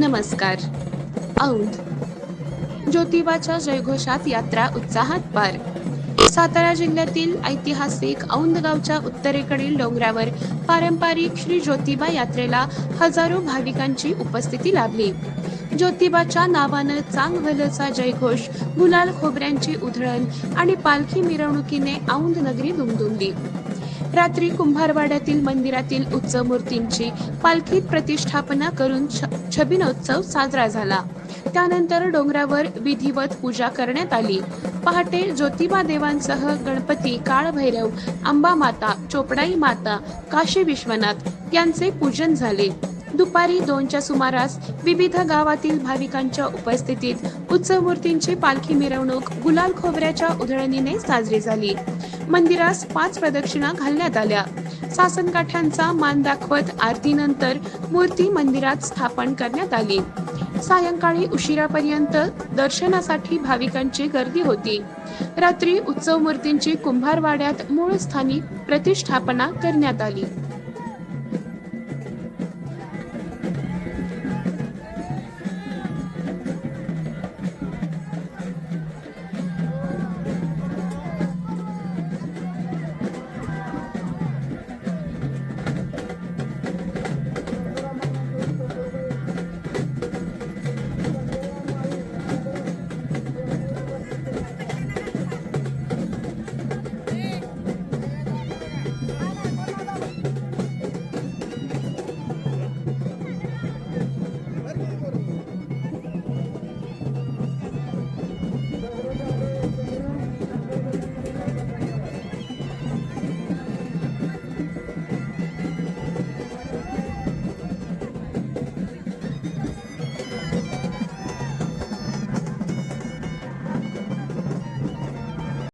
नमस्कार. औंध. ज्योतिबाच्या जयघोषात यात्रा उत्साहात पार. सातारा जिल्ह्यातील ऐतिहासिक औंध गावच्या उत्तरेकडील डोंगरावर पारंपरिक श्री ज्योतिबा यात्रेला हजारो भाविकांची उपस्थिती लाभली. ज्योतिबाच्या नावानं चांग भलचा जयघोष गुलाल खोबऱ्यांची उधळण आणि पालखी मिरवणुकीने औंध नगरी दुमदुमली. रात्री कुंभारवाड्यातील मंदिरातील उत्सव मूर्तींची पालखीत प्रतिष्ठापना करून छ- छबिनोत्सव साजरा झाला. त्यानंतर डोंगरावर विधिवत पूजा करण्यात आली. पहाटे ज्योतिबा देवांसह गणपती काळभैरव अंबा माता चोपडाई माता काशी विश्वनाथ यांचे पूजन झाले. दुपारी दोनच्या सुमारास विविध गावातील भाविकांच्या उपस्थितीत उत्सव मूर्तींची पालखी मिरवणूक गुलाल खोबऱ्याच्या उधळणीने साजरी झाली. मंदिरास पाच प्रदक्षिणा घालण्यात आल्या. सासनकाठ्यांचा मान दाखवत आरतीनंतर मूर्ती मंदिरात स्थापन करण्यात आली. सायंकाळी उशिरापर्यंत दर्शनासाठी भाविकांची गर्दी होती. रात्री उत्सव मूर्तींची कुंभारवाड्यात मूळ स्थानी प्रतिष्ठापना करण्यात आली.